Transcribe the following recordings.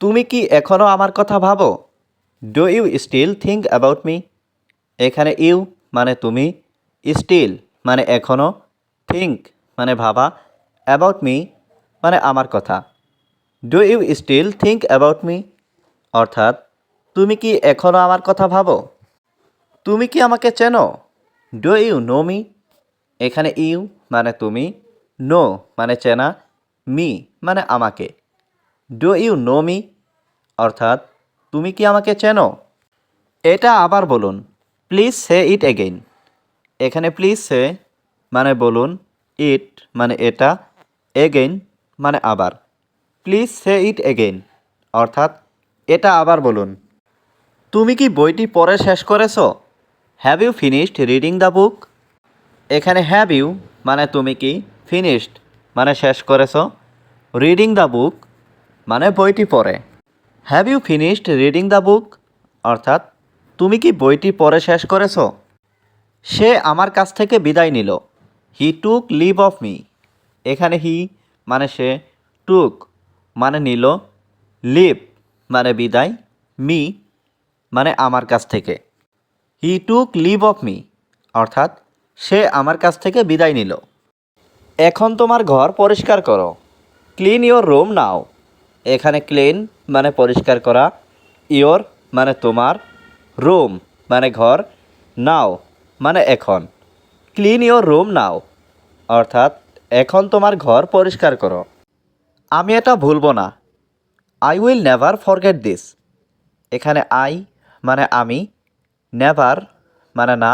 তুমি কি এখনও আমার কথা ভাবো? Do you still think about me এখানে ইউ মানে তুমি স্টিল মানে এখনও থিঙ্ক মানে ভাবা অ্যাবাউট মি মানে আমার কথা। Do you still think about me অর্থাৎ, তুমি কি এখনও আমার কথা ভাবো? তুমি কি আমাকে চেনো? ডু ইউ নো মি এখানে ইউ মানে তুমি নো মানে চেনা মি মানে আমাকে। ডু ইউ নো মি অর্থাৎ, তুমি কি আমাকে চেনো? এটা আবার বলুন। প্লিজ সে ইট এগেইন এখানে প্লিজ সে মানে বলুন ইট মানে এটা এগেইন মানে আবার। প্লিজ সে ইট এগেইন অর্থাৎ, এটা আবার বলুন। তুমি কি বইটি পড়ে শেষ করেছ? Have you finished reading the book এখানে হ্যাভ ইউ মানে তুমি কি ফিনিশড মানে শেষ করেছ? রিডিং দ্য বুক মানে বইটি পড়ে। Have you finished reading the book অর্থাৎ, তুমি কি বইটি পড়ে শেষ করেছ? সে আমার কাছ থেকে বিদায় নিল। He took leave of me এখানে হি মানে সে টুক মানে নিল। লিভ মানে বিদায়। মি মানে আমার কাছ থেকে। He took leave of me অর্থাৎ, সে আমার কাছ থেকে বিদায় নিল। এখন তোমার ঘর পরিষ্কার করো। ক্লিন ইওর রুম নাও এখানে ক্লিন মানে পরিষ্কার করা ইওর মানে তোমার রুম মানে ঘর নাও মানে এখন। ক্লিন ইওর রুম নাও অর্থাৎ এখন তোমার ঘর পরিষ্কার করো। আমি এটা ভুলবো না। I will never forget this এখানে আই মানে আমি নেভার মানে না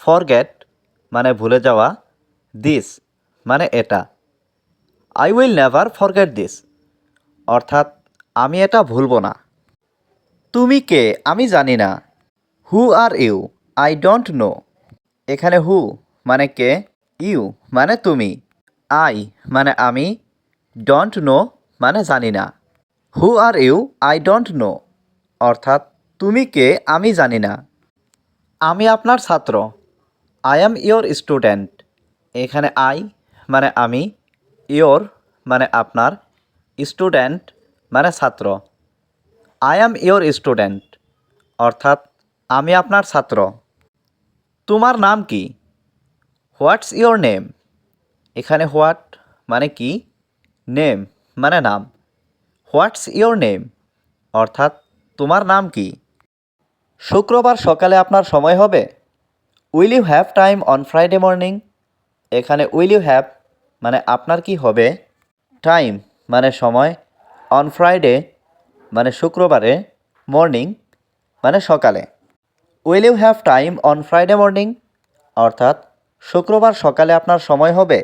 ফরগেট মানে ভুলে যাওয়া দিস মানে এটা। I will never forget this অর্থাৎ আমি এটা ভুলবো না। তুমি কে? আমি জানি না। Who are you, I don't know. এখানে হু মানে কে? ইউ মানে তুমি। আই মানে আমি। ডোন্ট নো মানে জানি না। Who are you, I don't know. অর্থাৎ তুমি কে? আমি জানি না। আমি আপনার ছাত্র। I am your student. এখানে আই মানে আমি। ইয়োর মানে আপনার। স্টুডেন্ট মানে ছাত্র। আই অ্যাম ইয়োর স্টুডেন্ট অর্থাৎ আমি আপনার ছাত্র। তোমার নাম কি? হোয়াটস ইয়োর নেম এখানে হোয়াট মানে কি? নেম মানে নাম। হোয়াটস ইয়োর নেম অর্থাৎ তোমার নাম কি? শুক্রবার সকালে আপনার সময় হবে। Will you have time on Friday morning এখানে উইল ইউ হ্যাভ মানে আপনার কি হবে? টাইম মানে সময় অন ফ্রাইডে মানে শুক্রবারে মর্নিং মানে সকালে। Will you have time on Friday morning অর্থাৎ, শুক্রবার সকালে আপনার সময় হবে।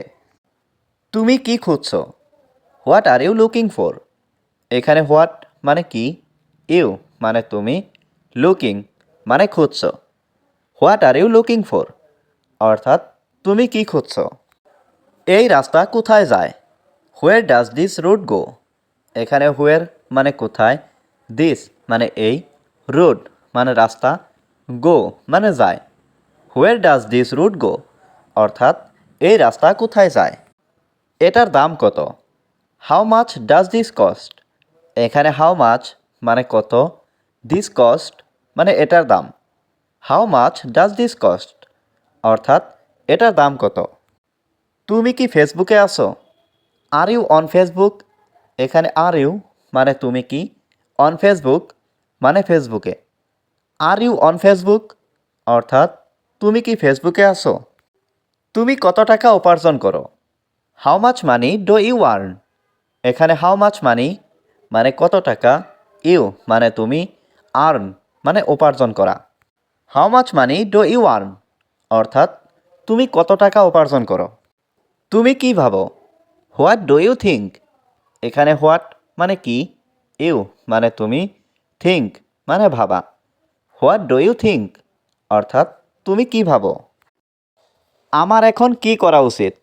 তুমি কি খুঁজছো? What are you looking for এখানে হোয়াট মানে কি? ইউ মানে তুমি। লুকিং মানে খুঁজছো। What are you looking for অর্থাৎ, তুমি কি খুঁজছো? এই রাস্তা কোথায় যায়? Where does this route go এখানে হোয়ার মানে কোথায়? দিস মানে এই। রুট মানে রাস্তা। গো মানে যায়। Where does this route go অর্থাৎ এই রাস্তা কোথায় যায়? এটার দাম কত? How much does this cost এখানে হাউ মাছ মানে কত? দিস কস্ট মানে এটার দাম। How much does this cost অর্থাৎ এটার দাম কত? তুমি কি ফেসবুকে আছো? আর ইউ অন ফেসবুক এখানে আর ইউ মানে তুমি কি? অন ফেসবুক মানে ফেসবুকে আর ইউ অন ফেসবুক অর্থাৎ তুমি কি ফেসবুকে আছো? তুমি কত টাকা উপার্জন করো? How much money do you earn এখানে হাউ মাচ মানি মানে কত টাকা? ইউ মানে তুমি আর্ন মানে উপার্জন করা। How much money do you earn অর্থাৎ তুমি কত টাকা উপার্জন করো? তুমি কি ভাবো? হোয়াট ডু ইউ থিঙ্ক এখানে হোয়াট মানে কি? ইউ মানে তুমি। থিঙ্ক মানে ভাবা। হোয়াট ডু ইউ থিঙ্ক অর্থাৎ তুমি কি ভাবো? আমার এখন কি করা উচিত?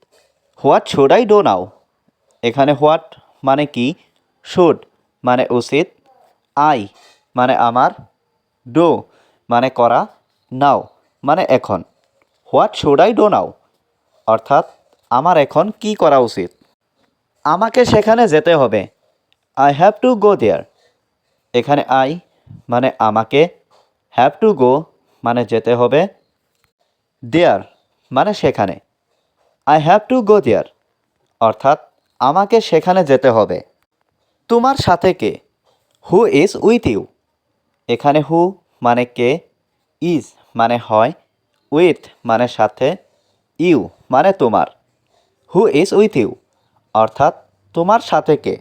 What should I do now? এখানে হোয়াট মানে কি? শুড মানে উচিত। আই মানে আমার। ডো মানে করা। নাও মানে এখন। What should I do now? অর্থাৎ আমার এখন কি করা উচিত? আমাকে সেখানে যেতে হবে। I have to go there এখানে আই মানে আমাকে। হ্যাভ টু গো মানে যেতে হবে। দেয়ার মানে সেখানে। I have to go there অর্থাৎ আমাকে সেখানে যেতে হবে। তোমার সাথে কে? হু ইজ উইথ ইউ এখানে হু মানে কে? ইজ মানে হয়। উইথ মানে সাথে। ইউ মানে তোমার। হু ইজ উইথ ইউ অর্থাৎ তোমার সাথে কে?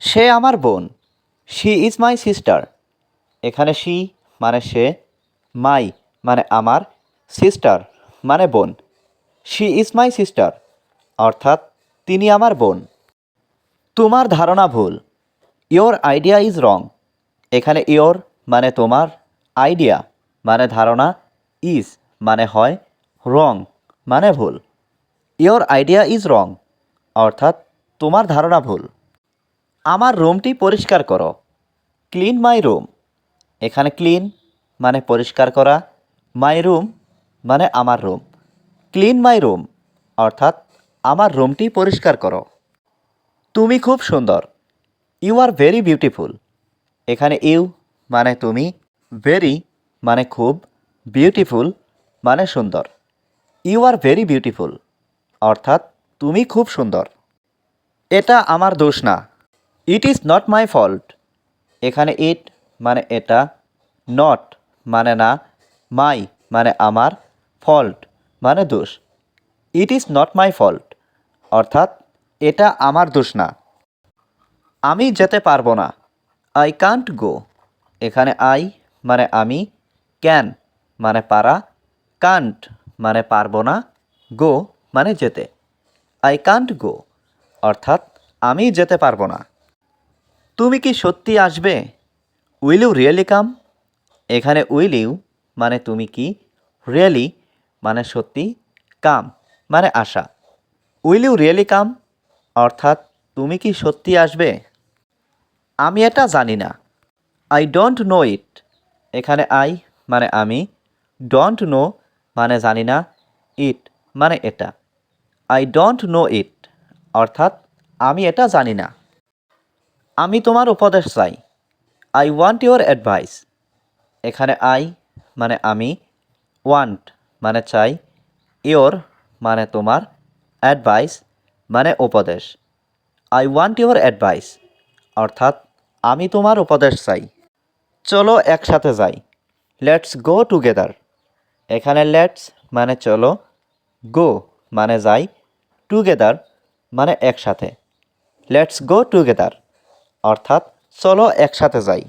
সে আমার বোন। She is my sister. এখানে শি মানে সে, মাই মানে আমার, সিস্টার মানে বোন। শি ইজ মাই সিস্টার, অর্থাৎ তিনি আমার বোন। তোমার ধারণা ভুল। Your idea is wrong. এখানে ইয়োর মানে তোমার, আইডিয়া মানে ধারণা, ইজ মানে হয় রং মানে ভুল। Your idea is wrong. অর্থাৎ তোমার ধারণা ভুল। আমার রুমটি পরিষ্কার করো। Clean my room. এখানে ক্লিন মানে পরিষ্কার করা। মাই রুম মানে আমার রুম। ক্লিন মাই রুম অর্থাৎ আমার রুমটি পরিষ্কার করো। তুমি খুব সুন্দর। You are very beautiful. এখানে ইউ মানে তুমি। ভেরি মানে খুব। বিউটিফুল মানে সুন্দর। You are very beautiful. অর্থাৎ তুমি খুব সুন্দর। এটা আমার দোষ না। It is not my fault এখানে ইট মানে এটা নট মানে না মাই মানে আমার ফল্ট মানে দোষ। It is not my fault অর্থাৎ এটা আমার দোষ না। আমি যেতে পারব না। আই কান্ট গো এখানে আই মানে আমি ক্যান মানে পারা কান্ট মানে পারব না গো মানে যেতে। আই কান্ট গো অর্থাৎ, আমি যেতে পারব না। তুমি কি সত্যি আসবে? উইল ইউ রিয়েলি কাম এখানে উইল ইউ মানে তুমি কি? রিয়েলি মানে সত্যি কাম মানে আশা উইল ইউ রিয়েলি কাম অর্থাৎ, তুমি কি সত্যি আসবে? আমি এটা জানি না। আই ডোন্ট নো ইট এখানে আই মানে আমি। ডোন্ট নো মানে জানি না। ইট মানে এটা। আই ডোন্ট নো ইট অর্থাৎ আমি এটা জানি না। আমি তোমার উপদেশ চাই। আই ওয়ান্ট ইউর অ্যাডভাইস এখানে আই মানে আমি ওয়ান্ট মানে চাই ইওর মানে তোমার অ্যাডভাইস মানে উপদেশ। আই ওয়ান্ট ইউর অ্যাডভাইস অর্থাৎ আমি তোমার উপদেশ চাই। চলো একসাথে যাই। লেটস গো টুগেদার এখানে লেটস মানে চলো গো মানে যাই টুগেদার মানে একসাথে। লেটস গো টুগেদার অর্থাৎ চলো একসাথে যাই।